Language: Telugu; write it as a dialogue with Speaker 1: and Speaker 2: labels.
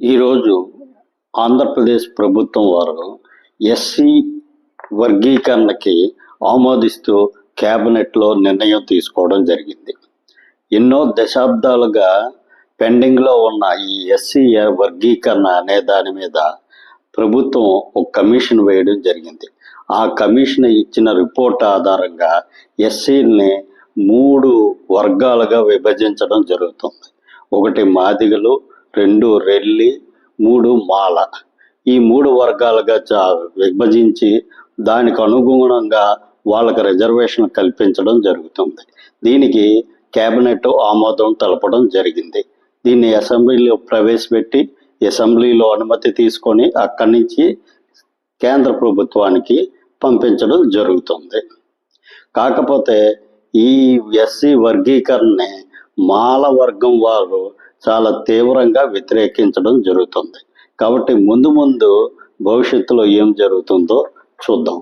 Speaker 1: ఈరోజు ఆంధ్రప్రదేశ్ ప్రభుత్వం వారు ఎస్సీ వర్గీకరణకి ఆమోదిస్తూ క్యాబినెట్లో నిర్ణయం తీసుకోవడం జరిగింది. ఎన్నో దశాబ్దాలుగా పెండింగ్లో ఉన్న ఈ ఎస్సీ వర్గీకరణ అనే దాని మీద ప్రభుత్వం ఒక కమిషన్ వేయడం జరిగింది. ఆ కమిషన్ ఇచ్చిన రిపోర్ట్ ఆధారంగా ఎస్సీని మూడు వర్గాలుగా విభజించడం జరుగుతుంది. ఒకటి మాదిగలు రెండు రెల్లి మూడు మాల. ఈ మూడు వర్గాలుగా చా విభజించి దానికి అనుగుణంగా వాళ్ళకి రిజర్వేషన్ కల్పించడం జరుగుతుంది. దీనికి కేబినెట్ ఆమోదం తెలపడం జరిగింది. దీన్ని అసెంబ్లీలో ప్రవేశపెట్టి అసెంబ్లీలో అనుమతి తీసుకొని అక్కడి నుంచి కేంద్ర ప్రభుత్వానికి పంపించడం జరుగుతుంది. కాకపోతే ఈ ఎస్సీ వర్గీకరణని మాల వర్గం వారు చాలా తీవ్రంగా వ్యతిరేకించడం జరుగుతుంది. కాబట్టి ముందు ముందు భవిష్యత్తులో ఏం జరుగుతుందో చూద్దాం.